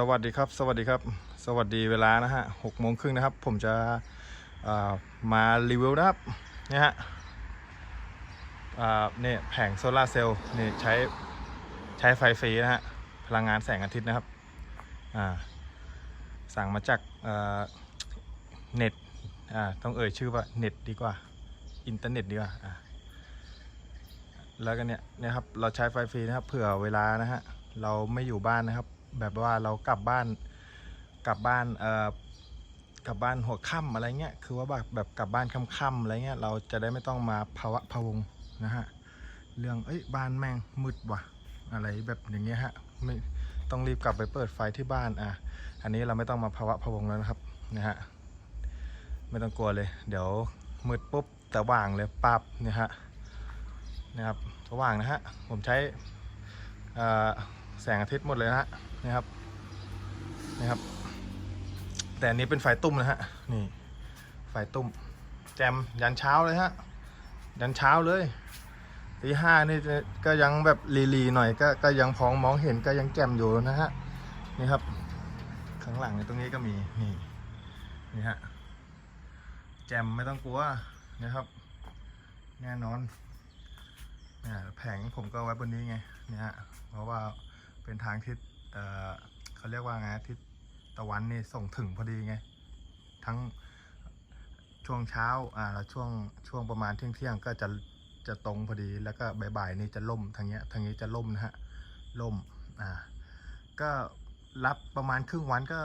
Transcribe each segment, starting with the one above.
สวัสดีครับสวัสดีครับ สวัสดีเวลานะฮะหกโมงครึ่งนะครับ ผมจะามารีวิวนะครับเนี่ยฮะเนี่ยแผงโซลาเซลล์นี่ใช้ใช้ไฟฟรีนะฮะพลังงานแสงอาทิตย์นะครับอ่าสั่งมาจากเน็ตอ่าต้องเอ่ยชื่อว่าเน็ตดีกว่า อินเทอร์เน็ตดีกว่าแล้วก็เนี่ยเนะครับเราใช้ไฟฟรีนะครับเผื่อเวลานะฮะเราไม่อยู่บ้านนะครับ แบบว่าเรากลับบ้านกลับบ้านเอ่อกลับบ้านหัวค่ำอะไรเงี้ยคือว่าแบบแบบกลับบ้านค่ำๆอะไรเงี้ยเราจะได้ไม่ต้องมาภาวะพะวงนะฮะเรื่องเอ้ยบ้านแม่งมืดว่ะอะไรแบบอย่างเงี้ยฮะไม่ต้องรีบกลับไปเปิดไฟที่บ้านอะอันนี้เราไม่ต้องมาภาวะพะวงแล้วนะครับนะฮะไม่ต้องกลัวเลย เดี๋ยวมืดปุ๊บแต่ว่างเลยปั๊บเนี่ยฮะนะครับสว่างนะฮะผมใช้อ่อ แสงอาทิตย์หมดเลยนะฮะนะครับนะครับ แต่อันนี้เป็นไฟตุ้มนะฮะนี่ไฟตุ้ม แจมยันเช้าเลยฮะยันเช้าเลยตีห้านี่ก็ยังแบบลีๆหน่อยก็ก็ยังพองมองเห็นก็ยังแจ่มอยู่นะฮะนี่ครับ ข้างหลังในตรงนี้ก็มีนี่นี่ฮะแจมไม่ต้องกลัวนะครับ แน่นอนเนี่ยแผงผมก็ไว้บนนี้ไงเนี่ยฮะเพราะว่า เป็นทางทิศเอ่อเขาเรียกว่าไงทิศตะวันนี่ส่งถึงพอดีไง ทั้งช่วงเช้าอ่าแล้วช่วงช่วงประมาณเที่ยงเที่ยงก็จะจะตรงพอดีแล้วก็บ่ายๆนี่จะล่มทางเนี้ยทางนี้จะล่มนะฮะล่มอ่าก็รับประมาณครึ่งวันก็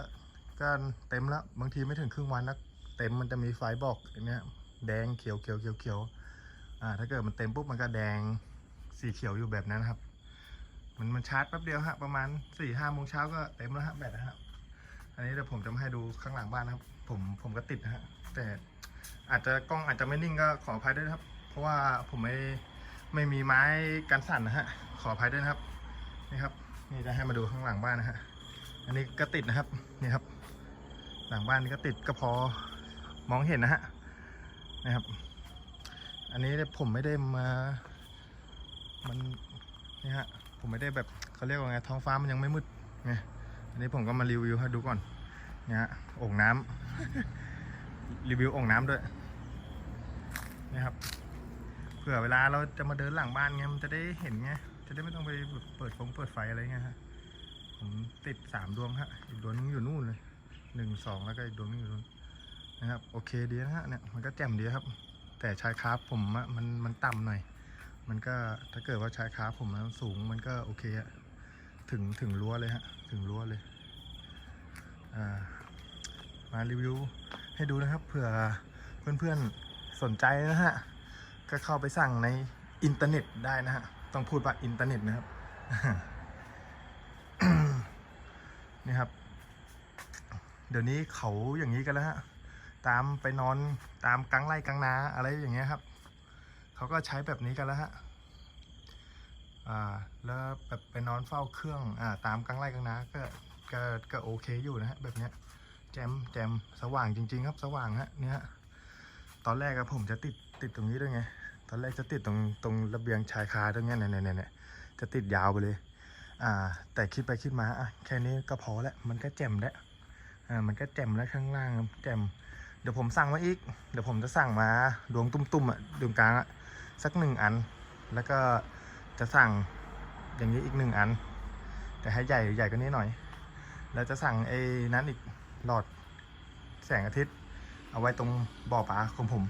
ก็เต็มแล้วบางทีไม่ถึงครึ่งวันนะเต็มมันจะมีไฟบอกอย่างเนี้ยแดงเขียวเขียวเขียวเขียวอ่าถ้าเกิดมันเต็มปุ๊บมันก็แดงสีเขียวอยู่แบบนั้นนะครับ มันมันชาร์จแป๊บเดียวฮะประมาณสี่ห้าโมงเช้าก็เต็มแล้วฮะแบตนะฮะอันนี้เดี๋ยวผมจะมาให้ดูข้างหลังบ้านนะครับ ผมผมก็ติดนะฮะแต่อาจจะกล้องอาจจะไม่นิ่งก็ขออภัยด้วยครับ เพราะว่าผมไม่ไม่มีไม้กันสั่นนะฮะขออภัยด้วยนะครับนี่ครับ นี่จะให้มาดูข้างหลังบ้านนะฮะอันนี้ก็ติดนะครับนี่ครับ หลังบ้านนี่ก็ติดก็พอมองเห็นนะฮะนะครับ อันนี้เนี่ยผมไม่ได้มา มันนี่ฮะ ผมไม่ได้แบบเขาเรียกว่าไงท้องฟ้ามันยังไม่มืดไงอันนี้ผมก็มารีวิวให้ดูก่อนเนี่ยฮะโอ่งน้ำรีวิวโอ่งน้ำด้วยนี่ครับเผื่อเวลาเราจะมาเดินหลังบ้านไงมันจะได้เห็นไงจะได้ไม่ต้องไปเปิดฟงเปิดไฟอะไรเงี้ยฮะผมติดสามดวงฮะอีกดวงนึงอยู่นู่นเลยหนึ่งสองแล้วก็อีกดวงนึงอยู่นู่นนะครับโอเคดีนะฮะเนี่ยมันก็แจ่มดีครับ แต่ชายคาร์ฟผมอะมันมันต่ำหน่อย มันก็ถ้าเกิดว่าชายค้าผมมันสูงมันก็โอเคอะถึงถึงรั้วเลยฮะ ถึงรั้วเลย อ่า มารีวิวให้ดูนะครับเผื่อเพื่อนๆสนใจนะฮะ ก็เข้าไปสั่งในอินเทอร์เน็ตได้นะฮะ ต้องพูดว่าอินเทอร์เน็ตนะครับ นี่ครับ เดี๋ยวนี้เขาอย่างนี้กันแล้วฮะ ตามไปนอนตามกลางไร่กลางนาอะไรอย่างเงี้ยครับ เขาก็ใช้แบบนี้กันแล้วฮะอ่าแล้วแบบไปนอนเฝ้าเครื่องอ่าตามกลางไร่กลางนาก็ก็ก็โอเคอยู่นะฮะแบบเนี้ยแจมแจมสว่างจริง ๆ ครับสว่างฮะเนี่ยฮะตอนแรกอะผมจะติดติดตรงนี้ด้วยไง ตอนแรกจะติดตรงตรงระเบียงชายคาตรงเนี้ยเนี่ยเนี่ยเนี่ยจะติดยาวไปเลย อ่า แต่คิดไปคิดมาอะแค่นี้ก็พอแล้วมันก็แจ่มแล้วอ่ามันก็แจ่มแล้วข้างล่างแจ่มเดี๋ยวผมสั่งมาอีก เดี๋ยวผมจะสั่งมาดวงตุ้มๆอะดวงกลางอะ สักหนึ่งอัน แล้วก็จะสั่งอย่างนี้อีกหนึ่งอัน แต่ให้ใหญ่ใหญ่กว่านี้หน่อย แล้วจะสั่งไอ้นั้นอีกหลอดแสงอาทิตย์ เอาไว้ตรงบ่อปลาของผม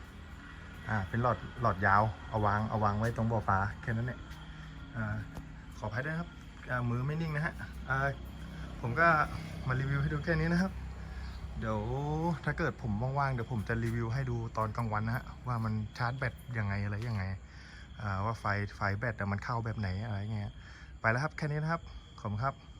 อ่า เป็นหลอดหลอดยาว เอาวางเอาวางไว้ตรงบ่อปลาแค่นั้นเนี่ยอ่าขออภัยด้วยครับอ่ามือไม่นิ่งนะฮะอ่าผมก็มารีวิวให้ดูแค่นี้นะครับ เดี๋ยวถ้าเกิดผมว่างๆเดี๋ยวผมจะรีวิวให้ดูตอนกลางวันนะฮะว่ามันชาร์จแบตยังไงอะไรยังไงว่าไฟไฟแบตมันเข้าแบบไหนอะไรเงี้ยไปแล้วครับแค่นี้นะครับขอบคุณครับ